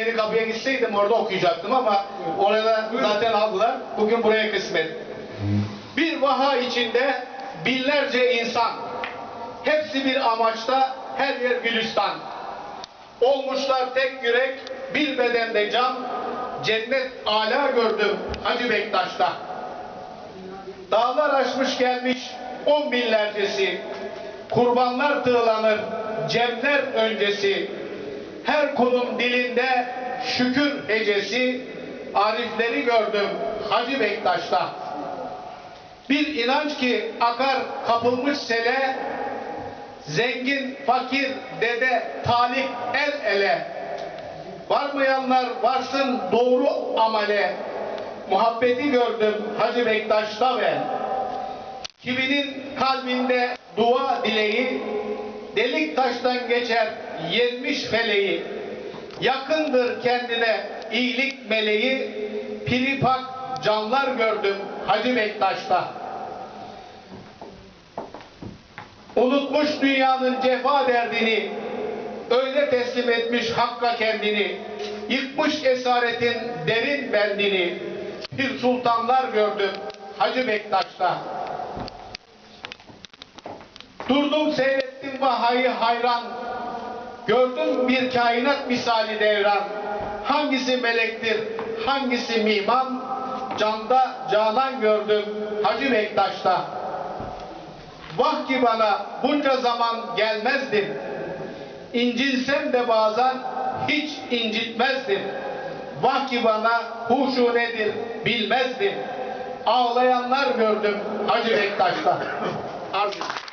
Yeni kapıya gitseydim orada okuyacaktım ama orada zaten aldılar. Bugün buraya kısmet. Bir vaha içinde binlerce insan. Hepsi bir amaçta her yer gülistan. Olmuşlar tek yürek, bir bedende can. Cennet ala gördüm Hacı Bektaş'ta. Dağlar aşmış gelmiş on binlercesi. Kurbanlar tığlanır cemler öncesi. Her kulun dilinde şükür hecesi. Arifleri gördüm Hacı Bektaş'ta. Bir inanç ki akar kapılmış sele, zengin, fakir, dede, talik el ele. Varmayanlar varsın doğru amale. Muhabbeti gördüm Hacı Bektaş'ta ben. Kiminin kalbinde delik taştan geçer yenmiş feleği. Yakındır kendine iyilik meleği, piripak canlar gördüm Hacı Bektaş'ta. Unutmuş dünyanın cefa derdini, öyle teslim etmiş Hakk'a kendini, yıkmış esaretin derin bendini, bir sultanlar gördüm Hacı Bektaş'ta. Durdum seyrettim vahayı hayran, gördüm bir kainat misali devran. Hangisi melektir, hangisi miman, canda canan gördüm Hacı Bektaş'ta. Vah ki bana bunca zaman gelmezdim. İncinsem de bazen hiç incitmezdim. Vah ki bana huşu nedir bilmezdim. Ağlayanlar gördüm Hacı Bektaş'ta. Arz